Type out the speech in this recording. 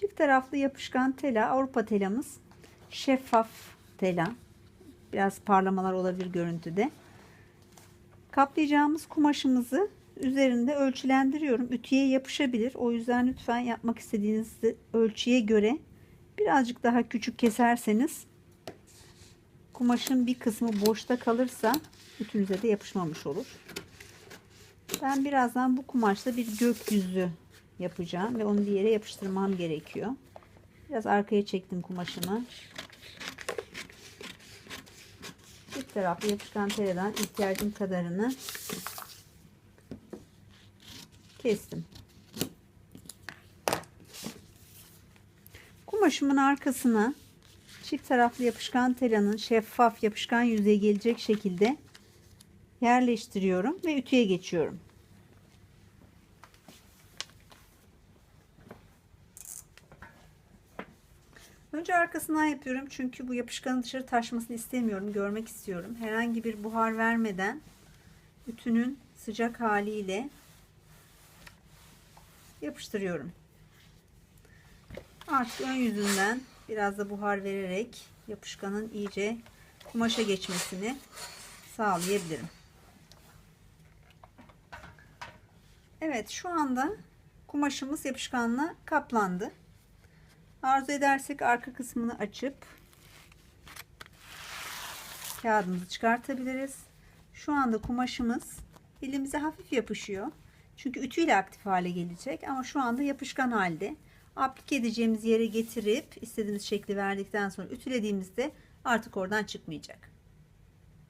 Çift taraflı yapışkan tela Avrupa telamız. Şeffaf tela. Biraz parlamalar olabilir görüntüde. Kaplayacağımız kumaşımızı üzerinde ölçülendiriyorum. Ütüye yapışabilir. O yüzden lütfen yapmak istediğiniz ölçüye göre birazcık daha küçük keserseniz kumaşın bir kısmı boşta kalırsa ütünüze de yapışmamış olur. Ben birazdan bu kumaşla bir gökyüzü yapacağım ve onu bir yere yapıştırmam gerekiyor. Biraz arkaya çektim kumaşımı. Çift taraflı yapışkan teladan ihtiyacım kadarını kestim. Kumaşımın arkasına çift taraflı yapışkan telanın şeffaf yapışkan yüzeye gelecek şekilde yerleştiriyorum ve ütüye geçiyorum. Önce arkasından yapıyorum çünkü bu yapışkanın dışarı taşmasını istemiyorum. Görmek istiyorum. Herhangi bir buhar vermeden ütünün sıcak haliyle yapıştırıyorum. Artık ön yüzünden biraz da buhar vererek yapışkanın iyice kumaşa geçmesini sağlayabilirim. Evet şu anda kumaşımız yapışkanla kaplandı. Arzu edersek arka kısmını açıp kağıdımızı çıkartabiliriz. Şu anda kumaşımız elimize hafif yapışıyor. Çünkü ütüyle aktif hale gelecek ama şu anda yapışkan halde. Aplike edeceğimiz yere getirip istediğimiz şekli verdikten sonra ütülediğimizde artık oradan çıkmayacak.